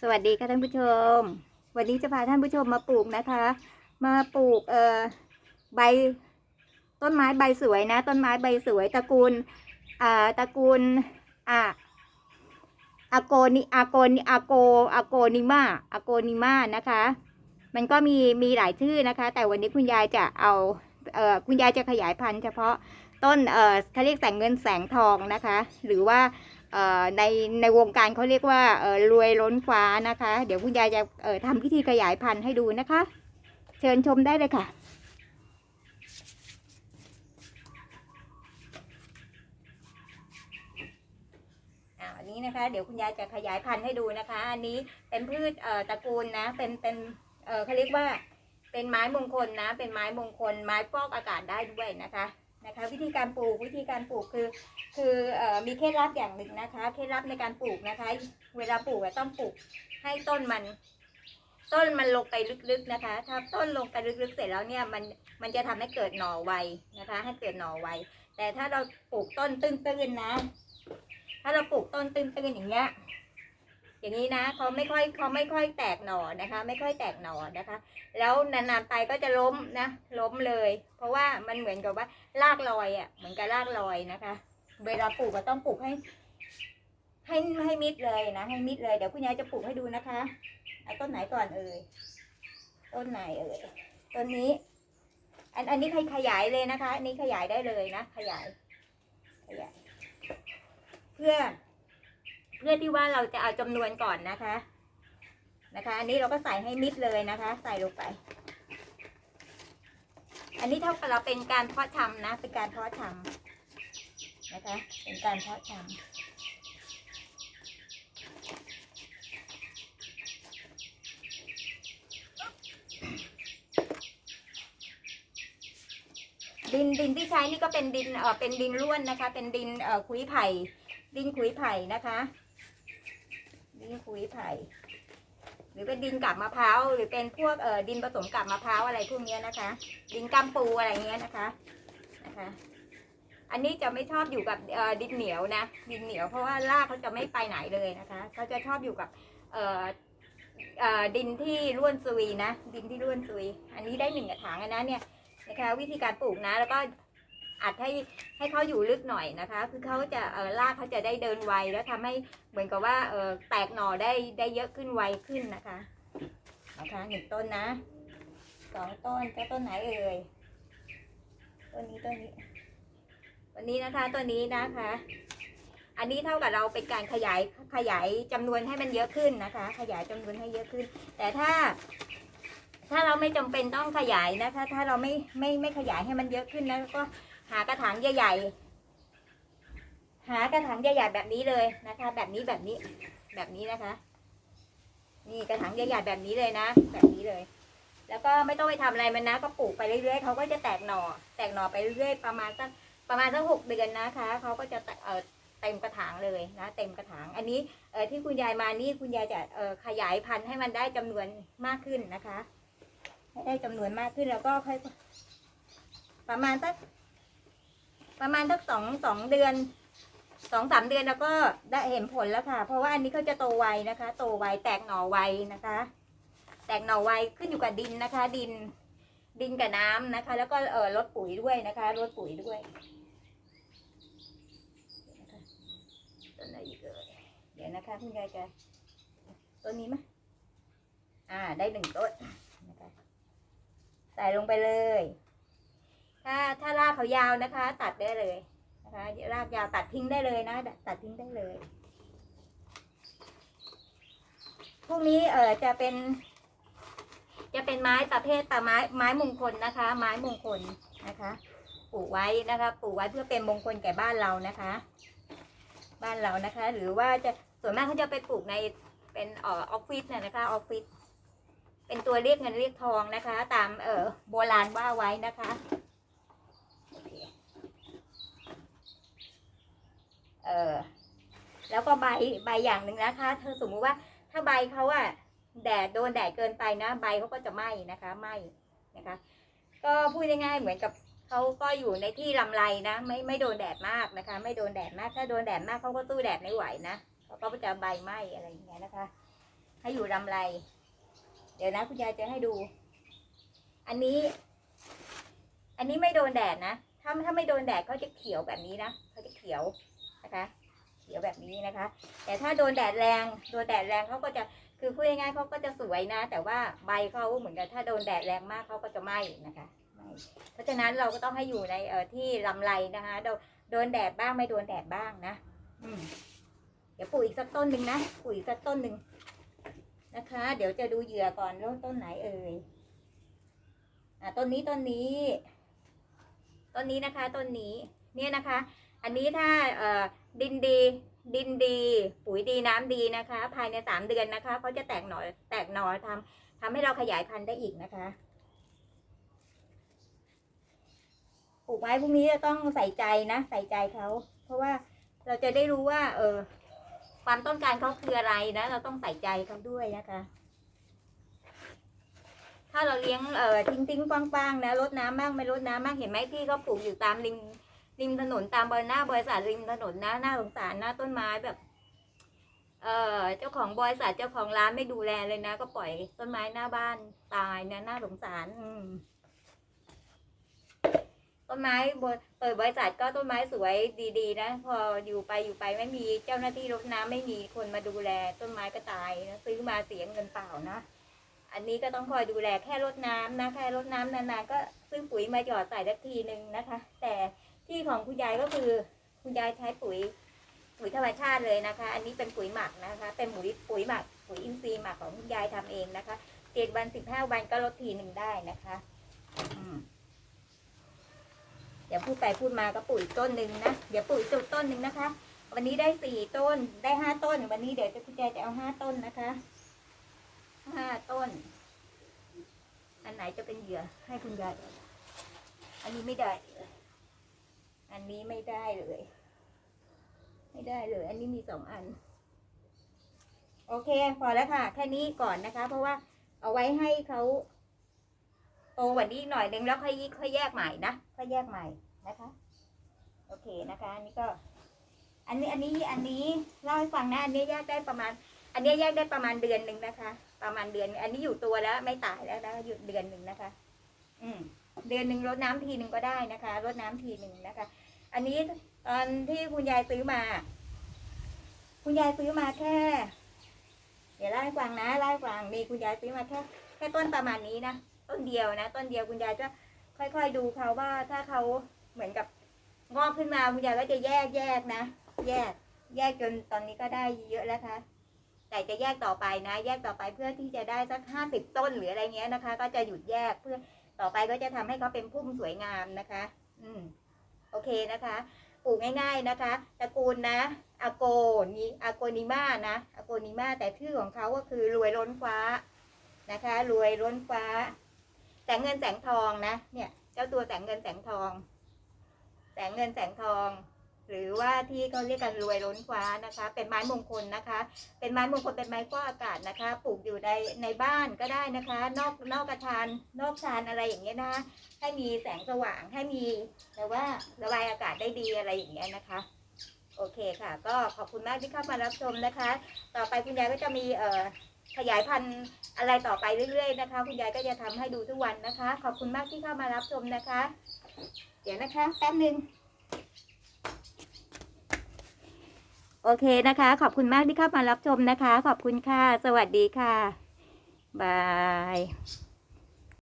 สวัสดีค่ะท่านผู้ชม วันนี้จะพาท่านผู้ชมมาปลูกนะคะ มาปลูกเอ่อใบต้นไม้ใบสวยนะ ต้นไม้ใบสวยตระกูลอ่าตระกูลอ่าอาโกนิอาโกนิอาโกอาโกนิมาอาโกนิมานะคะ มันก็มีมีหลายชื่อนะคะ แต่วันนี้คุณยายจะเอาเอ่อคุณยายจะขยายพันธุ์เฉพาะต้นเอ่อเขาเรียกแสงเงินแสงทองนะคะ หรือว่า ในในวงการเขาเรียกว่ารวยล้นฟ้านะคะ เดี๋ยวคุณยายจะทำพิธีขยายพันธุ์ให้ดูนะคะ เชิญชมได้เลยค่ะอันนี้นะคะเดี๋ยวคุณยายจะขยายพันธุ์ให้ดูนะคะ อันนี้เป็นพืชตระกูลนะ เป็นเป็นเอ่อเขาเรียกว่า เป็นไม้มงคลนะ เป็นไม้มงคล ไม้ฟอกอากาศได้ด้วยนะคะ นะคะ วิธีการปลูกวิธีการปลูกคือคืออมีเคล็ดลับอย่างหนึ่งนะคะเคล็ดลับในการปลูกนะคะ เวลาปลูกต้องปลูกให้ต้นมัน ต้นมันลงไปลึกๆนะคะ ถ้าต้นลงไปลึกๆเสร็จแล้วเนี่ยมันมันจะทำให้เกิดหน่อไวนะคะ ให้เกิดหน่อไวแต่ถ้าเราปลูกต้นตื้นๆนะ ถ้าเราปลูกต้นตื้นๆอย่างเงี้ย อย่างนี้นะเขาไม่ค่อยเขาไม่ค่อยแตกหน่อนะคะ ไม่ค่อยแตกหน่อนะคะ แล้วนานๆไปก็จะล้มนะล้มเลย เพราะว่ามันเหมือนกับว่ารากลอยอะเหมือนกับรากลอยนะคะ เวลาปลูกก็ต้องปลูกให้ ให้ให้มิดเลยนะให้มิดเลยเดี๋ยวคุณยายจะปลูกให้ดูนะคะเอาต้นไหนก่อนเอ่ยต้นไหนเอ่ยต้นนี้ อันอันนี้ใครขยายเลยนะคะ อันนี้ขยายได้เลยนะขยายขยาย เพื่อเพื่อที่ว่าเราจะเอาจำนวนก่อนนะคะ นะคะ อันนี้เราก็ใส่ให้มิดเลยนะคะ ใส่ลงไป อันนี้เท่ากับเราเป็นการเพาะชำนะ เป็นการเพาะชำนะคะ เป็นการเพาะชำดินดินที่ใช้นี่ก็เป็นดินเออเป็นดินร่วนนะคะ เป็นดินเออขุยไผ่ดินขุยไผ่นะคะ ดินขุยไผ่ หรือเป็นดินกับมะพร้าวหรือเป็นพวกเอ่อดินผสมกับมะพร้าวอะไรพวกเนี้ยนะคะ ดินกัมปูอะไรเงี้ยนะคะนะคะ อันนี้จะไม่ชอบอยู่กับเอ่อดินเหนียวนะดินเหนียวเพราะว่ารากเขาจะไม่ไปไหนเลยนะคะเขาจะชอบอยู่กับเอ่อดินที่ร่วนซุยนะ ดินที่ร่วนซุย อันนี้ได้หนึ่งกระถางนะเนี่ยนะคะ วิธีการปลูกนะแล้วก็ อัดให้ให้เขาอยู่ลึกหน่อยนะคะ คือเขาจะเอ่อรากเขาจะได้เดินไวแล้วทำให้เหมือนกับว่าเออแตกหน่อได้ได้เยอะขึ้นไวขึ้นนะคะนะคะหนึ่งต้นนะสองต้นเจะต้นไหนเอ่ยต้นนี้ต้นนี้วันนี้นะคะตัวนี้นะคะ อันนี้เท่ากับเราเป็นการขยายขยายจำนวนให้มันเยอะขึ้นนะคะ ขยายจำนวนให้เยอะขึ้น แต่ถ้าถ้าเราไม่จำเป็นต้องขยายนะคะ ถ้าเราไม่ไม่ไม่ขยายให้มันเยอะขึ้นแล้วก็ หากระถางใหญ่ๆ หากระถางใหญ่ๆแบบนี้เลยนะคะ แบบนี้แบบนี้แบบนี้นะคะ นี่กระถางใหญ่ๆแบบนี้เลยนะ แบบนี้เลย แล้วก็ไม่ต้องไปทำอะไรมันนะ ก็ปลูกไปเรื่อยๆเขาก็จะแตกหน่อ แตกหน่อไปเรื่อยๆประมาณสักประมาณสักหกเดือนนะคะเขาก็จะเออเต็มกระถางเลยนะ เต็มกระถาง อันนี้เออที่คุณยายมานี่คุณยายจะเออขยายพันธุ์ให้มันได้จำนวนมากขึ้นนะคะ ให้ได้จำนวนมากขึ้นแล้วก็ค่อยประมาณสัก ประมาณสักสองสองเดือนสองสามเดือนแล้วก็ได้เห็นผลแล้วค่ะ เพราะว่าอันนี้เขาจะโตไวนะคะ โตไวแตกหน่อไวนะคะ แตกหน่อไวขึ้นอยู่กับดินนะคะ ดิน ดินกับน้ำนะคะ แล้วก็เออลดปุ๋ยด้วยนะคะลดปุ๋ยด้วยต้นไหนอีกเอ่ยเดี๋ยวนะคะคุณยายจะต้นนี้ไหมอ่า ได้หนึ่งต้นนะคะใส่ลงไปเลย ถ้าถ้ารากเขายาวนะคะ ตัดได้เลยนะคะรากยาวตัดทิ้งได้เลยนะ ตัดทิ้งได้เลยพวกนี้เออจะเป็น จะเป็นไม้ประเภทตาไม้ไม้มงคลนะคะ ไม้มงคลนะคะปลูกไว้นะคะปลูกไว้เพื่อเป็นมงคลแก่บ้านเรานะคะ บ้านเรานะคะ หรือว่าจะส่วนมากเขาจะไปปลูกในเป็นออฟฟิศนะนะคะออฟฟิศเป็นตัวเรียกเงินเรียกทองนะคะ ตามเออโบราณว่าไว้นะคะโอเค เออแล้วก็ใบใบอย่างหนึ่งนะคะเธอสมมุติว่าถ้าใบเขาอะแดดโดนแดดเกินไปนะ ใบเขาก็จะไหม้นะคะไหม้นะคะ ก็พูดง่ายๆเหมือนกับเขาก็อยู่ในที่ลำไรนะ ไม่ไม่โดนแดดมากนะคะ ไม่โดนแดดมาก ถ้าโดนแดดมากเขาก็สู้แดดไม่ไหวนะเขาก็จะใบไหม้อะไรอย่างเงี้ยนะคะ ให้อยู่ลำไร เดี๋ยวนะคุณยายจะให้ดู อันนี้ อันนี้ไม่โดนแดดนะถ้าถ้าไม่โดนแดดเขาจะเขียวแบบนี้นะเขาจะเขียว นะคะ เขียวแบบนี้นะคะ แต่ถ้าโดนแดดแรงโดนแดดแรงเขาก็จะคือพูดง่ายๆเขาก็จะสวยนะ แต่ว่าใบเขาเหมือนกันถ้าโดนแดดแรงมากเขาก็จะไหม้นะคะไม้เพราะฉะนั้นเราก็ต้องให้อยู่ในเอ่อที่ลำไรนะคะโดนแดดบ้างไม่โดนแดดบ้างนะเดี๋ยวปลูกอีกสักต้นหนึ่งนะปลูกอีกสักต้นหนึ่งนะคะ เดี๋ยวจะดูเหยื่อก่อนว่าต้นไหนเอ่ยอ่าต้นนี้ต้นนี้ ต้นนี้นะคะต้นนี้ เนี่ยนะคะ อันนี้ถ้าดินดีดินดี ปุ๋ยดีน้ำดีนะคะ ภายในสามเดือนนะคะเขาจะแตกหน่อแตกหน่อทำทำให้เราขยายพันธุ์ได้อีกนะคะปลูกไม้พวกนี้จะต้องใส่ใจนะใส่ใจเขาเพราะว่าเราจะได้รู้ว่า เออความต้องการเขาคืออะไรนะ เราต้องใส่ใจเขาด้วยนะคะ ถ้าเราเลี้ยงเออทิ้งทิ้งๆกว้างๆนะรดน้ำบ้างไม่รดน้ำบ้างเห็นไหมที่เขาปลูกอยู่ตามริม ริมถนนตามบริหน้าบริษัทริมถนนนะน่าสงสารหนะต้นไม้แบบ เออเจ้าของบริษัทเจ้าของร้านไม่ดูแลเลยนะ ก็ปล่อยต้นไม้หน้าบ้านตายนะน่าสงสารอืมต้นไม้บนเปิดบริษัทก็ต้นไม้สวยดีๆ นะ พออยู่ไปอยู่ไปไม่มีเจ้าหน้าที่รดน้ำไม่มีคนมาดูแล ต้นไม้ก็ตายนะซื้อมาเสียเงินเปล่านะ อันนี้ก็ต้องคอยดูแลแค่รดน้ำนะแค่รดน้ำนานๆก็ซื้อปุ๋ยมาหยอดใส่สักทีหนึ่งนะคะ แต่ ที่ของคุณยายก็คือคุณยายใช้ปุ๋ย ปุ๋ยธรรมชาติเลยนะคะ อันนี้เป็นปุ๋ยหมักนะคะ เป็นปุ๋ยปุ๋ยหมัก ปุ๋ยอินทรีย์หมักของคุณยายทำเองนะคะเจ็ดวันสิบห้าวันก็ลดทีหนึ่งได้นะคะอืมเดี๋ยวพูดไปพูดมาก็ปุ๋ยต้นหนึ่งนะเดี๋ยวปุ๋ยจุดต้นหนึ่งนะคะ วันนี้ได้สี่ต้นได้ห้าต้น วันนี้เดี๋ยวจะคุณยายจะเอาห้าต้นนะคะห้าต้น อันไหนจะเป็นเหยื่อให้คุณยายอันนี้ไม่ได้ อันนี้ไม่ได้เลย ไม่ได้เลย อันนี้มีสองอัน โอเค พอแล้วค่ะ แค่นี้ก่อนนะคะ เพราะว่าเอาไว้ให้เขาโตกว่านี้หน่อยนึงแล้วค่อยค่อยแยกใหม่นะค่อยแยกใหม่นะคะ โอเคนะคะ อันนี้ก็ อันนี้อันนี้อันนี้เล่าให้ฟังนะอันนี้แยกได้ประมาณ อันนี้แยกได้ประมาณเดือนหนึ่งนะคะ ประมาณเดือน อันนี้อยู่ตัวแล้วไม่ตายแล้วนะอยู่เดือนหนึ่งนะคะ อืม เดือนหนึ่งรดน้ำทีหนึ่งก็ได้นะคะรดน้ำทีหนึ่งนะคะ อันนี้ตอนที่คุณยายซื้อมา คุณยายซื้อมาแค่ เดี๋ยวเล่าให้ฟังนะเล่าให้ฟังมีคุณยายซื้อมาแค่แค่ต้นประมาณนี้นะต้นเดียวนะต้นเดียวคุณยายจะค่อยๆดูเขาว่าถ้าเขาเหมือนกับงอกขึ้นมาคุณยายก็จะแยกแยกนะแยก แยกจนตอนนี้ก็ได้เยอะแล้วค่ะแต่จะแยกต่อไปนะ แยกต่อไปเพื่อที่จะได้สักห้าสิบต้นหรืออะไรเงี้ยนะคะ ก็จะหยุดแยกเพื่อ ต่อไปก็จะทำให้เขาเป็นพุ่มสวยงามนะคะ อืมโอเคนะคะ ปลูกง่ายๆนะคะ ตระกูลนะอาโกนีอาโกนิมานะอาโกนิมาแต่ชื่อของเขาก็คือรวยล้นฟ้านะคะ รวยล้นฟ้า แสงเงินแสงทองนะ เนี่ย เจ้าตัวแสงเงินแสงทอง แสงเงินแสงทอง หรือว่าที่เขาเรียกกันรวยล้นฟ้านะคะ เป็นไม้มงคลนะคะ เป็นไม้มงคลเป็นไม้ฟอกอากาศนะคะ ปลูกอยู่ในในบ้านก็ได้นะคะ นอกนอกกระชานนอกชานอะไรอย่างเงี้ยนะคะให้มีแสงสว่างให้มีแต่ว่าระบายอากาศได้ดีอะไรอย่างเงี้ยนะคะโอเคค่ะ ก็ขอบคุณมากที่เข้ามารับชมนะคะ ต่อไปคุณยายก็จะมีเอ่อขยายพันธุ์อะไรต่อไปเรื่อยๆนะคะ คุณยายก็จะทำให้ดูทุกวันนะคะ ขอบคุณมากที่เข้ามารับชมนะคะ เดี๋ยวนะคะแป๊บหนึ่ง โอเคนะคะ ขอบคุณมากที่เข้ามารับชมนะคะ ขอบคุณค่ะ สวัสดีค่ะ บาย